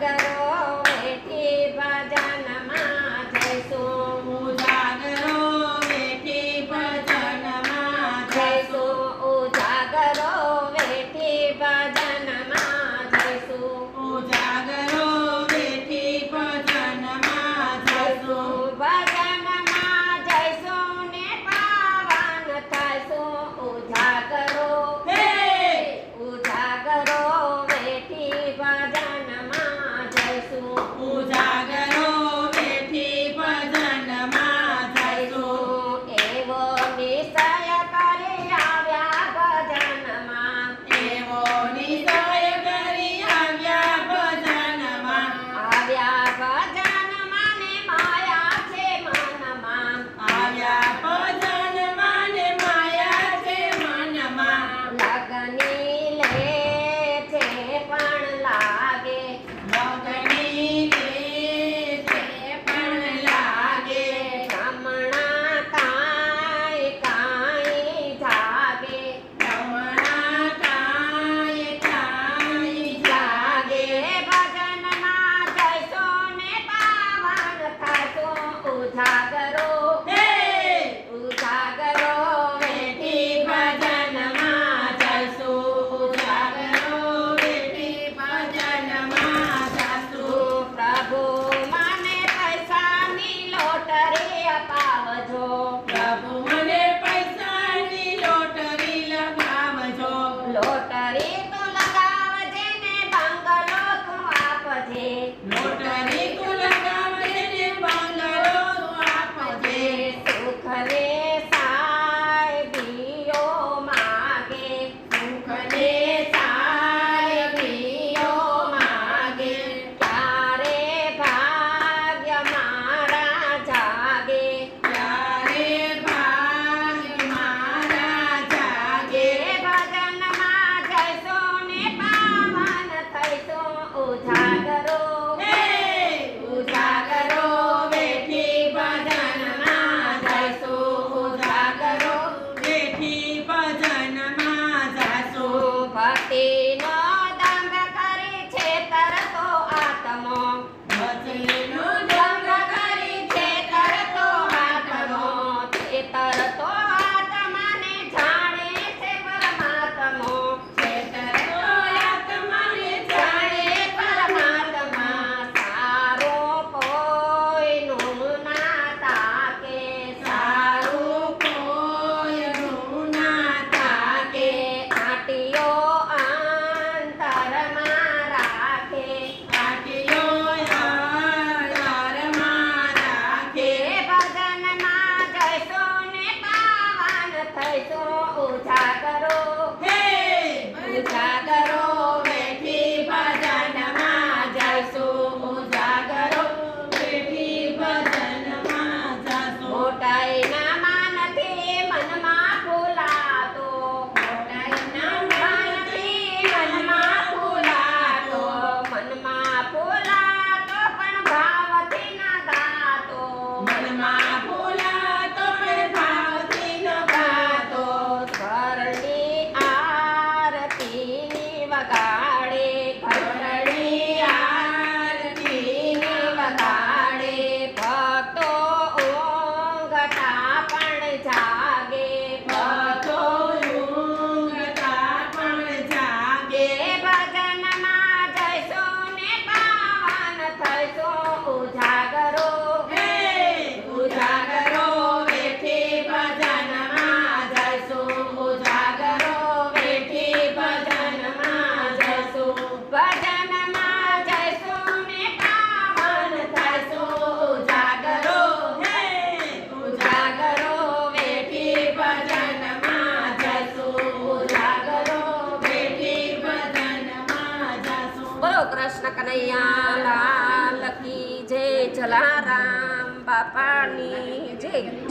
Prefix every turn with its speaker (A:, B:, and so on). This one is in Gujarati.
A: Agad nada માટે
B: ઉજાગરો. હે
A: ઉજાગરો વેઠી ભજનમાં જઈશું.
B: ઉજાગરો વેઠી ભજનમાં જઈશું.
A: ભજનમાં જઈશું ને પાવન થઈશું. ઉજાગરો.
B: હે ઉજાગરો વેઠી ભજનમાં જઈશું. ઉજાગરો વેઠી ભજનમાં જઈશું.
A: બોલો કૃષ્ણ કનૈયા જય જલારામ બાપાની જય.